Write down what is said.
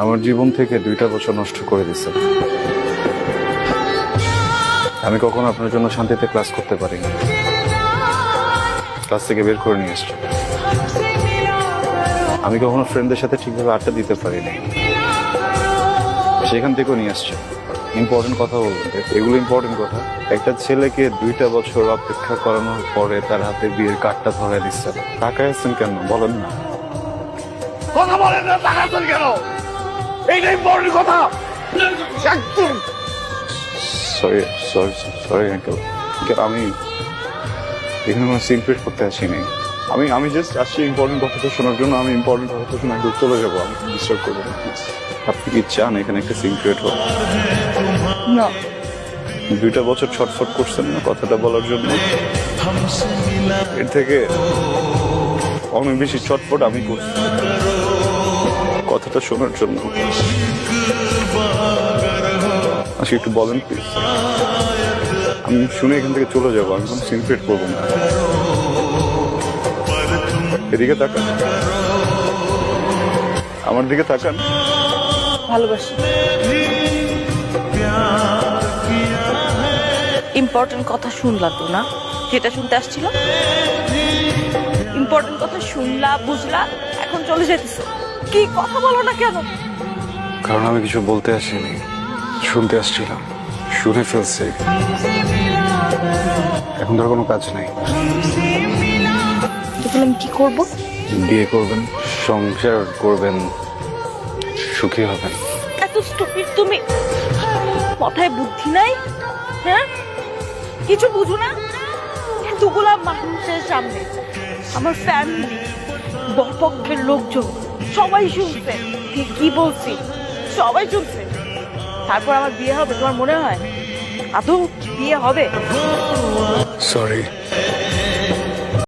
আমার জীবন থেকে দুইটা বছর নষ্ট করে দিছে। আমি কখনো আপনার জন্য শান্তিতে ক্লাস করতে পারিনি। ক্লাস থেকে বের করে নিয়ে এসছি আমি কখনো ফ্রেন্ডদের সাথে ঠিকভাবে আড্ডা দিতে পারিনি। সেখান থেকেও নিয়ে আসছে। ইম্পর্টেন্ট কথা বলবেন এগুলো ইম্পর্টেন্ট কথা। একটা ছেলেকে দুইটা বছর অপেক্ষা করানোর পরে তার হাতে বিয়ের কার্ডটা ধরে দিচ্ছে। টাকা আসছেন কেন? বলেন না। কথা বলেন না তাকাতেন কেন? এইটা ইম্পর্টেন্ট কথা। একদম। সরি সরি সরি আঙ্কেল আমি এখানে কোনো সিক্রেট করতে আসিনি। আমি আমি জাস্ট আসছি ইম্পর্টেন্ট কথাটা শোনার জন্য। আমি ইম্পর্টেন্ট কথাটা শুনে একটু চলে যাব। আমি ডিস্টার্ব করব না আপনি কি চান এখানে একটা সিক্রেট হোক? না। দুইটা বছর ছটফট করছেন না কথাটা বলার জন্য? এর থেকে অনেক বেশি ছটফট আমি করছি। কথাটা শোনার জন্য। আজকে একটু বলেন প্লিজ আমি শুনে এখান থেকে চলে যাব, আমি কোনো সিনক্রেট করব না। এদিকে তাকান। আমার দিকে তাকান। ভালোবাসি। ইম্পর্টেন্ট কথা শুনলা তো না? যেটা শুনতে আসছিল? ইম্পর্টেন্ট কথা শুনলা, বুঝলা, এখন চলে যেতেছো কি কথা বলো না কেন? কারণ আমি কিছু বলতে আসিনি শুনতে আসছিলাম শুনে ফেলছি। এখন ধর কোনো কাজ নেই। আমি কি করব? বিয়ে করবেন সংসার করবেন সুখী হবেন। এত স্টুপিড তুমি। মাথায় বুদ্ধি নাই? হ্যাঁ? কিছু বুঝো না? এতগুলা মানুষের সামনে। আমার ফ্যামিলি বরপক্ষের লোকজন। সবাই শুনছে। কি কি বলছি? সবাই শুনছে। তারপর আমার বিয়ে হবে, তোমার মনে হয়? আদৌ বিয়ে হবে? সরি